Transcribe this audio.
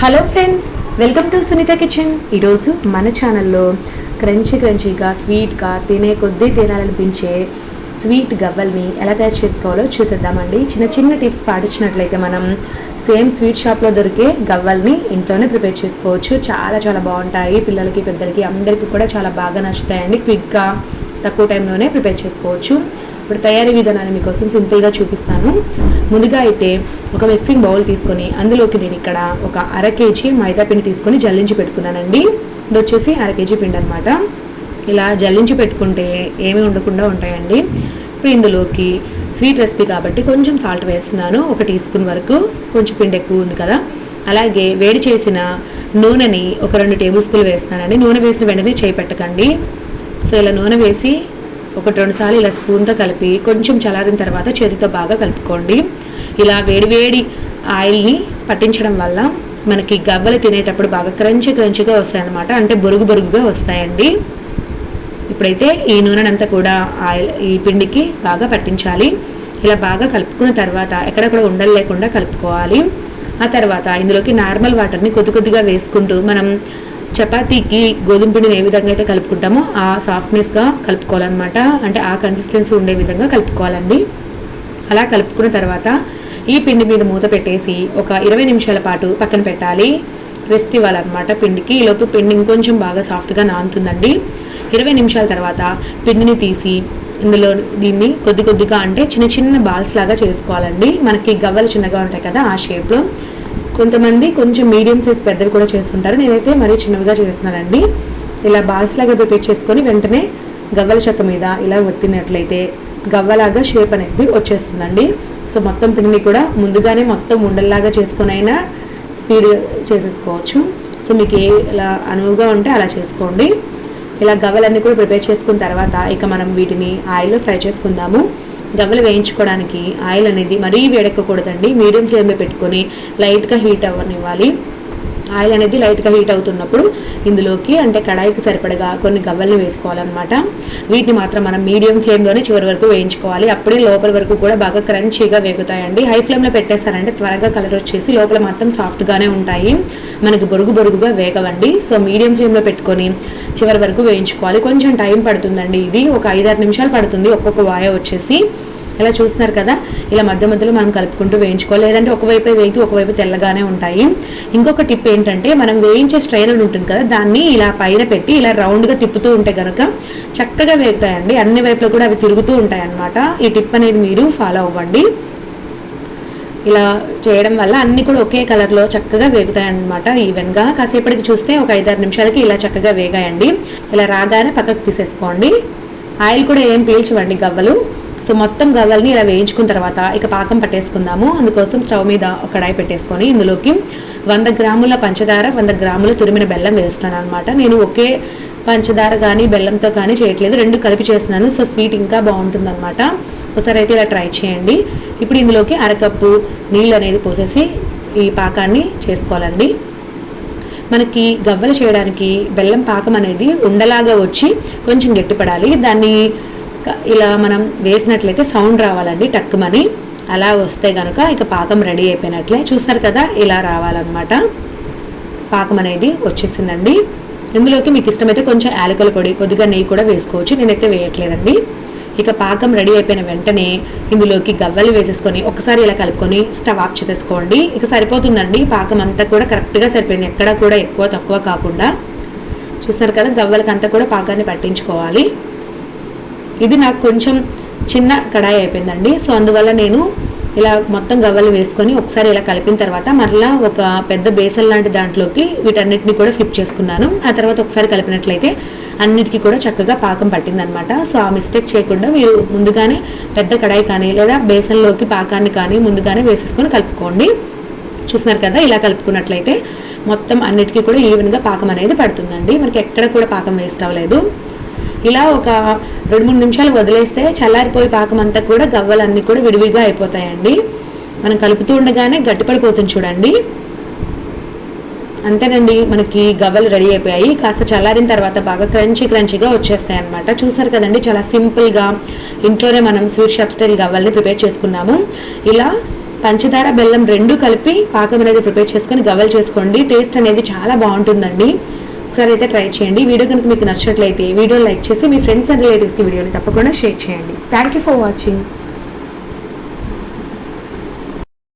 Hello friends welcome to Sunitha kitchen ఈరోజు మన ఛానల్లో క్రంచీ క్రంచీగా స్వీట్గా తినే కొద్దీ తినాలనిపించే స్వీట్ గవ్వల్ని ఎలా తయారు చేసుకోవాలో చూసేద్దామండి. చిన్న చిన్న టిప్స్ పాటించినట్లయితే మనం సేమ్ స్వీట్ షాప్లో దొరికే గవ్వల్ని ఇంట్లోనే ప్రిపేర్ చేసుకోవచ్చు. చాలా చాలా బాగుంటాయి. పిల్లలకి పెద్దలకి అందరికీ కూడా చాలా బాగా నచ్చుతాయండి. క్విక్గా తక్కువ టైంలోనే ప్రిపేర్ చేసుకోవచ్చు. ఇప్పుడు తయారీ విధానాన్ని మీకోసం సింపుల్గా చూపిస్తాను. ముందుగా అయితే ఒక మిక్సింగ్ బౌల్ తీసుకొని అందులోకి నేను ఇక్కడ ఒక అర కేజీ మైదా పిండి తీసుకొని జల్లించి పెట్టుకున్నానండి. ఇది వచ్చేసి అర కేజీ పిండి అనమాట ఇలా జల్లించి పెట్టుకుంటే ఏమీ ఉండకుండా ఉంటాయండి. ఇప్పుడు ఇందులోకి స్వీట్ రెసిపీ కాబట్టి కొంచెం సాల్ట్ వేస్తున్నాను ఒక టీ స్పూన్ వరకు. కొంచెం పిండి ఎక్కువ ఉంది కదా. అలాగే వేడి చేసిన నూనెని ఒక రెండు టేబుల్ స్పూన్లు వేస్తున్నానండి. నూనె వేసిన వెంటనే చేయి పెట్టకండి. సో ఇలా నూనె వేసి ఒక రెండు సార్లు ఇలా స్పూన్తో కలిపి కొంచెం చల్లారిన తర్వాత చేతితో బాగా కలుపుకోండి. ఇలా వేడివేడి ఆయిల్ని పట్టించడం వల్ల మనకి గవ్వలు తినేటప్పుడు బాగా క్రంచి క్రంచిగా వస్తాయన్నమాట. అంటే బొరుగు బొరుగుగా వస్తాయండి. ఇప్పుడైతే ఈ నూనెనంతా కూడా ఆయిల్ ఈ పిండికి బాగా పట్టించాలి. ఇలా బాగా కలుపుకున్న తర్వాత ఎక్కడక్కడ ఉండలు లేకుండా కలుపుకోవాలి. ఆ తర్వాత ఇందులోకి నార్మల్ వాటర్ని కొద్ది కొద్దిగా వేసుకుంటూ మనం చపాతీకి గోధుమ పిండిని ఏ విధంగా అయితే కలుపుకుంటామో ఆ సాఫ్ట్నెస్గా కలుపుకోవాలన్నమాట. అంటే ఆ కన్సిస్టెన్సీ ఉండే విధంగా కలుపుకోవాలండి. అలా కలుపుకున్న తర్వాత ఈ పిండి మీద మూత పెట్టేసి ఒక ఇరవై నిమిషాల పాటు పక్కన పెట్టాలి. రెస్ట్ ఇవ్వాలన్నమాట పిండికి. ఈ లోపు పిండి ఇంకొంచెం బాగా సాఫ్ట్గా నానుతుందండి. ఇరవై నిమిషాల తర్వాత పిండిని తీసి ఇందులో దీన్ని కొద్ది కొద్దిగా అంటే చిన్న చిన్న బాల్స్ లాగా చేసుకోవాలండి. మనకి గవ్వలు చిన్నగా ఉంటాయి కదా ఆ షేప్లో కొంతమంది కొంచెం మీడియం సైజ్ పెద్దవి కూడా చేస్తుంటారు. నేనైతే మరీ చిన్నవిగా చేస్తున్నానండి. ఇలా బాల్స్ లాగా ప్రిపేర్ చేసుకొని వెంటనే గవ్వల చెక్క మీద ఇలా ఒత్తినట్లయితే గవ్వలాగా షేప్ అనేది వచ్చేస్తుందండి. సో మొత్తం పిండిని కూడా ముందుగానే మొత్తం ఉండల్లాగా చేసుకునైనా స్పీడ్ చేసేసుకోవచ్చు. సో మీకు ఏ ఇలా అనువుగా ఉంటే అలా చేసుకోండి. ఇలా గవ్వలన్నీ కూడా ప్రిపేర్ చేసుకున్న తర్వాత ఇక మనం వీటిని ఆయిల్లో ఫ్రై చేసుకుందాము. గవ్వలు వేయించుకోవడానికి ఆయిల్ అనేది మరీ వేడెక్కకూడదండి. మీడియం ఫ్లేమ్లో పెట్టుకొని లైట్గా హీట్ అవ్వనివ్వాలి. ఆయిల్ అనేది లైట్గా హీట్ అవుతున్నప్పుడు ఇందులోకి అంటే కడాయికి సరిపడగా కొన్ని గవ్వల్ని వేసుకోవాలన్నమాట. వీటిని మాత్రం మనం మీడియం ఫ్లేమ్లోనే చివరి వరకు వేయించుకోవాలి. అప్పుడే లోపల వరకు కూడా బాగా క్రంచీగా వేగుతాయండి. హై ఫ్లేమ్లో పెట్టేశారంటే త్వరగా కలర్ వచ్చేసి లోపల మాత్రం సాఫ్ట్గానే ఉంటాయి. మనకి బొరుగు బొరుగుగా వేగవండి. సో మీడియం ఫ్లేమ్లో పెట్టుకొని చివరి వరకు వేయించుకోవాలి. కొంచెం టైం పడుతుందండి ఇది. ఒక ఐదారు నిమిషాలు పడుతుంది ఒక్కొక్క వాయ వచ్చేసి. ఇలా చూస్తున్నారు కదా. ఇలా మధ్య మధ్యలో మనం కలుపుకుంటూ వేయించుకోవాలి. లేదంటే ఒకవైపు వేగి ఒకవైపు తెల్లగానే ఉంటాయి. ఇంకొక టిప్ ఏంటంటే మనం వేయించే స్ట్రైనర్ ఉంటుంది కదా దాన్ని ఇలా పైన పెట్టి ఇలా రౌండ్గా తిప్పుతూ ఉంటే కనుక చక్కగా వేగుతాయండి. అన్ని వైపులో కూడా అవి తిరుగుతూ ఉంటాయి అన్నమాట ఈ టిప్ అనేది మీరు ఫాలో అవ్వండి. ఇలా చేయడం వల్ల అన్నీ కూడా ఒకే కలర్లో చక్కగా వేగుతాయన్నమాట. ఈవెన్గా కాసేపటికి చూస్తే ఒక ఐదారు నిమిషాలకి ఇలా చక్కగా వేగాయండి. ఇలా రాగానే పక్కకు తీసేసుకోండి. ఆయిల్ కూడా ఏం పీల్చవండి గవ్వలు. సో మొత్తం గవ్వల్ని ఇలా వేయించుకున్న తర్వాత ఇక పాకం పట్టేసుకుందాము. అందుకోసం స్టవ్ మీద ఒక కడాయి పెట్టేసుకొని ఇందులోకి వంద గ్రాముల పంచదార వంద గ్రాముల తురిమిన బెల్లం వేస్తున్నాను అనమాట నేను ఒకే పంచదార కానీ బెల్లంతో కానీ చేయట్లేదు. రెండు కలిపి చేస్తున్నాను. సో స్వీట్ ఇంకా బాగుంటుంది అనమాట ఒకసారి అయితే ఇలా ట్రై చేయండి. ఇప్పుడు ఇందులోకి అరకప్పు నీళ్ళు అనేది పోసేసి ఈ పాకాన్ని చేసుకోవాలండి. మనకి గవ్వలు చేయడానికి బెల్లం పాకం అనేది ఉండలాగా వచ్చి కొంచెం గట్టిపడాలి. దాన్ని ఇలా మనం వేసినట్లయితే సౌండ్ రావాలండి టక్కుమని. అలా వస్తే కనుక ఇక పాకం రెడీ అయిపోయినట్లే. చూస్తారు కదా ఇలా రావాలన్నమాట. పాకం అనేది వచ్చేసిందండి. ఇందులోకి మీకు ఇష్టమైతే కొంచెం యాలకుల పొడి కొద్దిగా నెయ్యి కూడా వేసుకోవచ్చు. నేనైతే వేయట్లేదండి. ఇక పాకం రెడీ అయిపోయిన వెంటనే ఇందులోకి గవ్వలు వేసేసుకొని ఒకసారి ఇలా కలుపుకొని స్టవ్ ఆఫ్ చేసేసుకోండి. ఇక సరిపోతుందండి. పాకం అంతా కూడా కరెక్ట్గా సరిపోయింది. ఎక్కడ కూడా ఎక్కువ తక్కువ కాకుండా. చూస్తారు కదా గవ్వలకి అంతా కూడా పాకాన్ని పట్టించుకోవాలి. ఇది నాకు కొంచెం చిన్న కడాయి అయిపోయిందండి. సో అందువల్ల నేను ఇలా మొత్తం గవ్వలు వేసుకొని ఒకసారి ఇలా కలిపిన తర్వాత మరలా ఒక పెద్ద బేసన్ లాంటి దాంట్లోకి వీటన్నిటిని కూడా ఫ్లిప్ చేసుకున్నాను. ఆ తర్వాత ఒకసారి కలిపినట్లయితే అన్నిటికీ కూడా చక్కగా పాకం పట్టిందనమాట. సో ఆ మిస్టేక్ చేయకుండా మీరు ముందుగానే పెద్ద కడాయి కానీ లేదా బేసన్లోకి పాకాన్ని కానీ ముందుగానే వేసేసుకొని కలుపుకోండి. చూస్తున్నారు కదా ఇలా కలుపుకున్నట్లయితే మొత్తం అన్నిటికీ కూడా ఈవెన్గా పాకం అనేది పడుతుందండి. మనకి ఎక్కడ కూడా పాకం వేస్ట్ అవ్వలేదు. ఇలా ఒక రెండు మూడు నిమిషాలు వదిలేస్తే చల్లారిపోయి పాకం అంతా కూడా గవ్వలన్నీ కూడా విడివిడిగా అయిపోతాయండి. మనం కలుపుతూ ఉండగానే గట్టిపడిపోతుంది చూడండి. అంతేనండి మనకి గవ్వలు రెడీ అయిపోయాయి. కాస్త చల్లారిన తర్వాత బాగా క్రంచీ క్రంచీగా వచ్చేస్తాయి అనమాట చూసారు కదండి చాలా సింపుల్గా ఇంట్లోనే మనం స్వీట్ షాప్ స్టైల్ గవ్వల్ని ప్రిపేర్ చేసుకున్నాము. ఇలా పంచదార బెల్లం రెండు కలిపి పాకం అనేది ప్రిపేర్ చేసుకొని గవ్వలు చేసుకోండి. టేస్ట్ అనేది చాలా బాగుంటుందండి. ఒకసారి అయితే ట్రై చేయండి. వీడియో కనుక మీకు నచ్చినట్లయితే వీడియో లైక్ చేసి మీ ఫ్రెండ్స్ అండ్ రిలేటివ్స్కి వీడియోని తప్పకుండా షేర్ చేయండి. Thank you for watching.